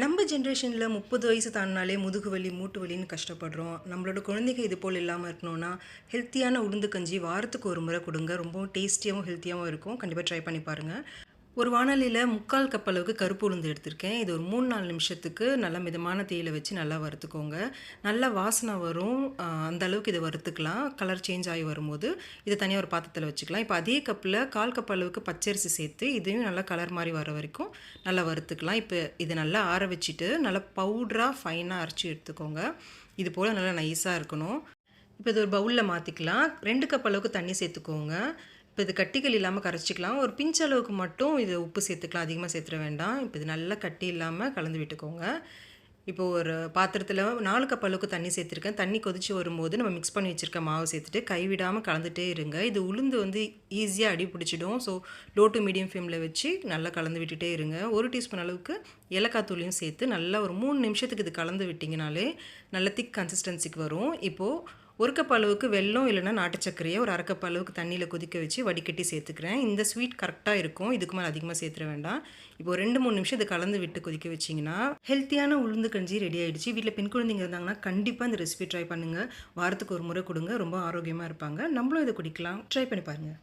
நம்ம ஜென்ரேஷனில் முப்பது வயசு தாண்டினாலே முதுகு வலி மூட்டு வலின்னு கஷ்டப்படுறோம். நம்மளோட குழந்தைங்க இது போல் இல்லாமல் இருக்கணும்னா ஹெல்த்தியான உளுந்து கஞ்சி வாரத்துக்கு ஒரு முறை கொடுங்க. ரொம்பவும் டேஸ்டியாகவும் ஹெல்த்தியாகவும் இருக்கும். கண்டிப்பாக ட்ரை பண்ணி பாருங்கள் ஒரு வானலியில் முக்கால் கப் அளவுக்கு கருப்பு உளுந்து எடுத்திருக்கேன். இது ஒரு மூணு நாலு நிமிஷத்துக்கு நல்ல மிதமான தீயில வச்சு நல்லா வறுத்துக்கோங்க. நல்லா வாசனை வரும். அந்த அளவுக்கு இதை வறுத்துக்கலாம். கலர் சேஞ்ச் ஆகி வரும்போது இதை தனியாக ஒரு பாத்திரத்தில் வச்சுக்கலாம். இப்போ அதே கப்பில் கால் கப் அளவுக்கு பச்சரிசி சேர்த்து இதையும் நல்லா கலர் மாதிரி வர வரைக்கும் நல்லா வறுத்துக்கலாம். இப்போ இதை நல்லா ஆற வச்சுட்டு நல்லா பவுடராக ஃபைனாக அரைச்சி எடுத்துக்கோங்க. இது போல் நல்லா நைஸாக இருக்கணும். இப்போ இது ஒரு பவுலில் மாற்றிக்கலாம் ரெண்டு கப் அளவுக்கு தண்ணி சேர்த்துக்கோங்க. இப்போ இது கட்டிகள் இல்லாமல் கரைச்சிக்கலாம். ஒரு பிஞ்ச் அளவுக்கு மட்டும் இது உப்பு சேர்த்துக்கலாம். அதிகமாக சேர்த்துட வேண்டாம். இப்போ இது நல்லா கட்டி இல்லாமல் கலந்து விட்டுக்கோங்க. இப்போ ஒரு பாத்திரத்தில் நாலு கப் அளவுக்கு தண்ணி சேர்த்துருக்கேன். தண்ணி கொதிச்சு வரும்போது நம்ம மிக்ஸ் பண்ணி வச்சுருக்க மாவு சேர்த்துட்டு கைவிடாமல் கலந்துகிட்டே இருங்க. இது உளுந்து வந்து ஈஸியாக அடி பிடிச்சிடும். ஸோ லோ டு மீடியம் ஃப்ளேமில் வச்சு நல்லா கலந்து விட்டுட்டே இருங்க. ஒரு டீஸ்பூன் அளவுக்கு ஏலக்காய் தூளையும் சேர்த்து நல்லா ஒரு மூணு நிமிஷத்துக்கு இது கலந்து விட்டிங்கனாலே நல்ல திக் கன்சிஸ்டன்சிக்கு வரும். இப்போது ஒரு கப் அளவுக்கு வெல்லம் இல்லைன்னா நாட்டு சர்க்கரையை ஒரு அரை கப் அளவுக்கு தண்ணியில் கொதிக்க வச்சு வடிகட்டி சேர்த்துக்கிறேன். இந்த ஸ்வீட் கரெக்டாக இருக்கும். இதுக்கு மேலே அதிகமாக சேர்த்துட வேண்டாம். இப்போ ரெண்டு மூணு நிமிஷம் இதை கலந்து விட்டு கொதிக்க வச்சிங்கன்னா ஹெல்த்தியான உளுந்து கஞ்சி ரெடி ஆகிடுச்சு வீட்டில் பெண் குழந்தைங்க இருந்தாங்கன்னா கண்டிப்பாக இந்த ரெசிபி ட்ரை பண்ணுங்கள் வாரத்துக்கு ஒரு முறை கொடுங்க. ரொம்ப ஆரோக்கியமாக இருப்பாங்க. நம்மளும் இதை குடிக்கலாம். ட்ரை பண்ணி பாருங்கள்